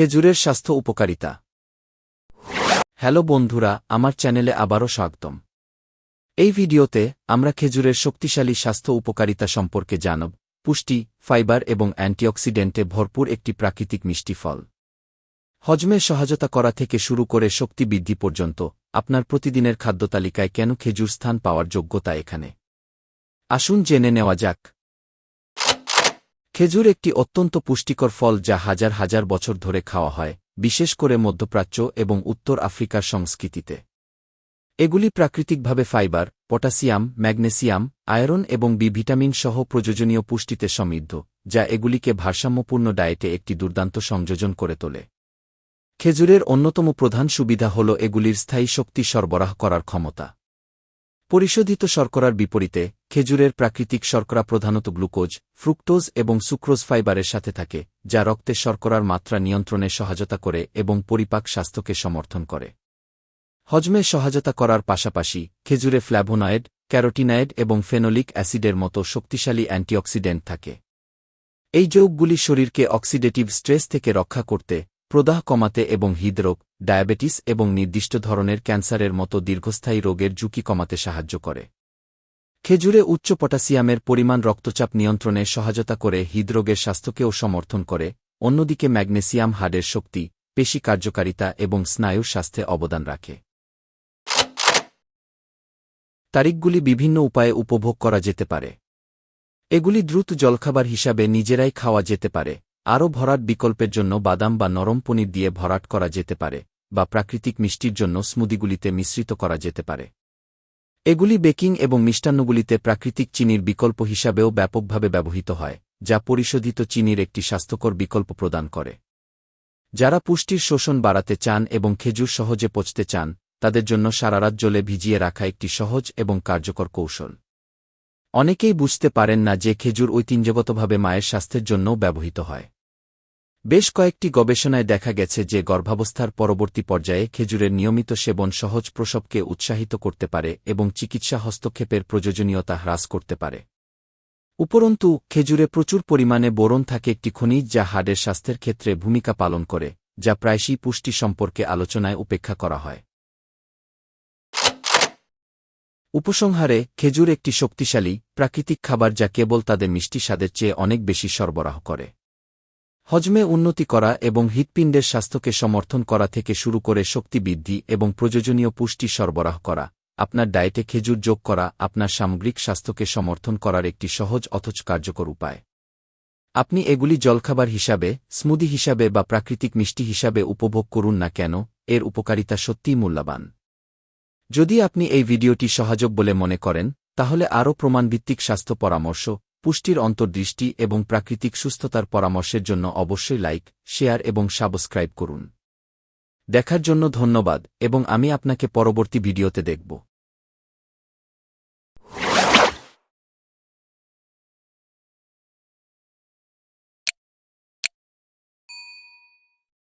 খেজুরের স্বাস্থ্য উপকারিতা। হ্যালো বন্ধুরা, আমার চ্যানেলে আবারও স্বাগতম। এই ভিডিওতে আমরা খেজুরের শক্তিশালী স্বাস্থ্য উপকারিতা সম্পর্কে জানব, পুষ্টি, ফাইবার এবং অ্যান্টিঅক্সিডেন্টে ভরপুর একটি প্রাকৃতিক মিষ্টি ফল। হজমে সহায়তা করা থেকে শুরু করে শক্তি বৃদ্ধি পর্যন্ত আপনার প্রতিদিনের খাদ্যতালিকায় কেন খেজুর স্থান পাওয়ার যোগ্যতা এখানে? আসুন জেনে নেওয়া যাক। খেজুর একটি অত্যন্ত পুষ্টিকর ফল যা হাজার হাজার বছর ধরে খাওয়া হয়, বিশেষ করে মধ্যপ্রাচ্য এবং উত্তর আফ্রিকার সংস্কৃতিতে। এগুলি প্রাকৃতিকভাবে ফাইবার, পটাসিয়াম, ম্যাগনেসিয়াম, আয়রন এবং বি ভিটামিন সহ প্রয়োজনীয় পুষ্টিতে সমৃদ্ধ, যা এগুলিকে ভারসাম্যপূর্ণ ডায়েটে একটি দুর্দান্ত সংযোজন করে তোলে। খেজুরের অন্যতম প্রধান সুবিধা হল এগুলির স্থায়ী শক্তি সরবরাহ করার ক্ষমতা। পরিশোধিত শর্করার বিপরীতে খেজুরের প্রাকৃতিক শর্করা প্রধানত গ্লুকোজ, ফ্রুক্টোজ এবং সুক্রোজ ফাইবারের সাথে থাকে, যা রক্তে শর্করার মাত্রা নিয়ন্ত্রণে সহায়তা করে এবং পরিপাক স্বাস্থ্যকে সমর্থন করে। হজমে সহায়তা করার পাশাপাশি, খেজুরে ফ্ল্যাভোনয়েড ক্যারোটিনয়েড এবং ফেনোলিক অ্যাসিডের মতো শক্তিশালী অ্যান্টিঅক্সিডেন্ট থাকে। এই যৌগগুলি শরীরকে অক্সিডেটিভ স্ট্রেস থেকে রক্ষা করতে, প্রদাহ কমাতে এবং হৃদরোগ, ডায়াবেটিস এবং নির্দিষ্ট ধরনের ক্যান্সারের মতো দীর্ঘস্থায়ী রোগের ঝুঁকি কমাতে সাহায্য করে। খেজুরে উচ্চ পটাসিয়ামের পরিমাণ রক্তচাপ নিয়ন্ত্রণে সহায়তা করে হৃদরোগের স্বাস্থ্যকেও সমর্থন করে, অন্যদিকে ম্যাগনেসিয়াম হাড়ের শক্তি, পেশি কার্যকারিতা এবং স্নায়ুর স্বাস্থ্যে অবদান রাখে। তারিখগুলি বিভিন্ন উপায়ে উপভোগ করা যেতে পারে। এগুলি দ্রুত জলখাবার হিসাবে নিজেরাই খাওয়া যেতে পারে, আরও ভরাট বিকল্পের জন্য বাদাম বা নরম পনির দিয়ে ভরাট করা যেতে পারে, বা প্রাকৃতিক মিষ্টির জন্য স্মুদিগুলিতে মিশ্রিত করা যেতে পারে। এগুলি বেকিং এবং মিষ্টান্নগুলিতে প্রাকৃতিক চিনির বিকল্প হিসাবেও ব্যাপকভাবে ব্যবহৃত হয়, যা পরিশোধিত চিনির একটি স্বাস্থ্যকর বিকল্প প্রদান করে। যারা পুষ্টির শোষণ বাড়াতে চান এবং খেজুর সহজে পচতে চান, তাদের জন্য সারারাত জলে ভিজিয়ে রাখা একটি সহজ এবং কার্যকর কৌশল। অনেকেই বুঝতে পারেন না যে খেজুর ঐতিহ্যগতভাবে মায়ের স্বাস্থ্যের জন্যও ব্যবহৃত হয়। বেশ কয়েকটি গবেষণায় দেখা গেছে যে গর্ভাবস্থার পরবর্তী পর্যায়ে খেজুরের নিয়মিত সেবন সহজ প্রসবকে উৎসাহিত করতে পারে এবং চিকিৎসা হস্তক্ষেপের প্রয়োজনীয়তা হ্রাস করতে পারে। উপরন্তু, খেজুরে প্রচুর পরিমাণে বোরন থাকে একটি খনিজ যা হাড়ের স্বাস্থ্যের ক্ষেত্রে ভূমিকা পালন করে, যা প্রায়শই পুষ্টি সম্পর্কে আলোচনায় উপেক্ষা করা হয়। উপসংহারে, খেজুর একটি শক্তিশালী, প্রাকৃতিক খাবার যা কেবল তাদের মিষ্টি স্বাদের চেয়ে অনেক বেশি সরবরাহ করে। হজমে উন্নতি করা এবং হৃৎপিণ্ডের স্বাস্থ্যকে সমর্থন করা থেকে শুরু করে শক্তি বৃদ্ধি এবং প্রয়োজনীয় পুষ্টি সরবরাহ করা, আপনার ডায়েটে খেজুর যোগ করা, আপনার সামগ্রিক স্বাস্থ্যকে সমর্থন করার একটি সহজ অথচ কার্যকর উপায়। আপনি এগুলি জলখাবার হিসাবে, স্মুদি হিসাবে বা প্রাকৃতিক মিষ্টি হিসাবে উপভোগ করুন না কেন, এর উপকারিতা সত্যিই মূল্যবান। যদি আপনি এই ভিডিওটি সহযোগ বলে মনে করেন, তাহলে আরও প্রমাণভিত্তিক স্বাস্থ্য পরামর্শ পুষ্টির অন্তর্দৃষ্টি এবং প্রাকৃতিক সুস্থতার পরামর্শের জন্য অবশ্যই লাইক, শেয়ার এবং সাবস্ক্রাইব করুন। দেখার জন্য ধন্যবাদ এবং আমি আপনাকে পরবর্তী ভিডিওতে দেখব।